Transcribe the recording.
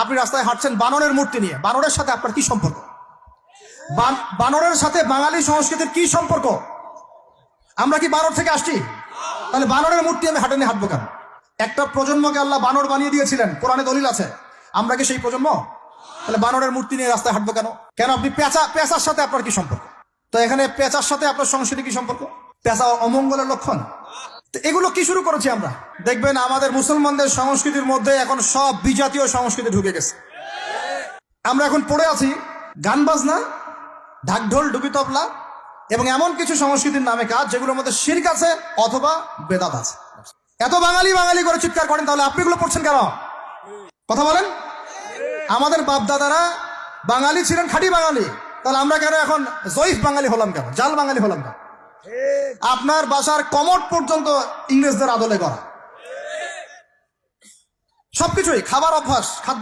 আপনি রাস্তায় হাঁটছেন বানরের মূর্তি নিয়ে। বানরের সাথে আপনার কি সম্পর্ক? বান- বানরের সাথে বাঙালি সংস্কৃতির কি সম্পর্ক? আমরা কি বানর থেকে আসছি? তাহলে বানরের মূর্তি আমি হাঁটে নিয়ে হাঁটবো কেন? একটা প্রজন্মকে আল্লাহ বানর বানিয়ে দিয়েছিলেন, কোরআনে দলিল আছে। আমরা কি সেই প্রজন্ম? তাহলে বানরের মূর্তি নিয়ে রাস্তায় হাঁটবো কেন? কেন আপনি পেঁচা, পেঁচার সাথে আপনার কি সম্পর্ক? তো এখানে পেঁচার সাথে আপনার সংস্কৃতি কি সম্পর্ক? পেঁচা অমঙ্গলের লক্ষণ? এগুলো কি শুরু করেছি আমরা? দেখবেন আমাদের মুসলমানদের সংস্কৃতির মধ্যে এখন সব বিজাতীয় সংস্কৃতি ঢুকে গেছে। আমরা এখন পড়ে আছি গান বাজনা, ঢাকঢোল ডুবি তবলা এবং এমন কিছু সংস্কৃতির নামে কাজ যেগুলোর মধ্যে শির্ক আছে অথবা বেদাত আছে। এত বাঙালি বাঙালি করে চিৎকার করেন, তাহলে আপনি এগুলো পড়ছেন কেন? কথা বলেন। আমাদের বাপ দাদারা বাঙালি ছিলেন খাঁটি বাঙালি, তাহলে আমরা কেন এখন জয়ীফ বাঙালি হলাম কেন? জাল বাঙালি হলাম কেন? আপনার বাসার কমট পর্যন্ত ইংরেজদের আদলে করা। সবকিছুই খাবার অভ্যাস খাদ্য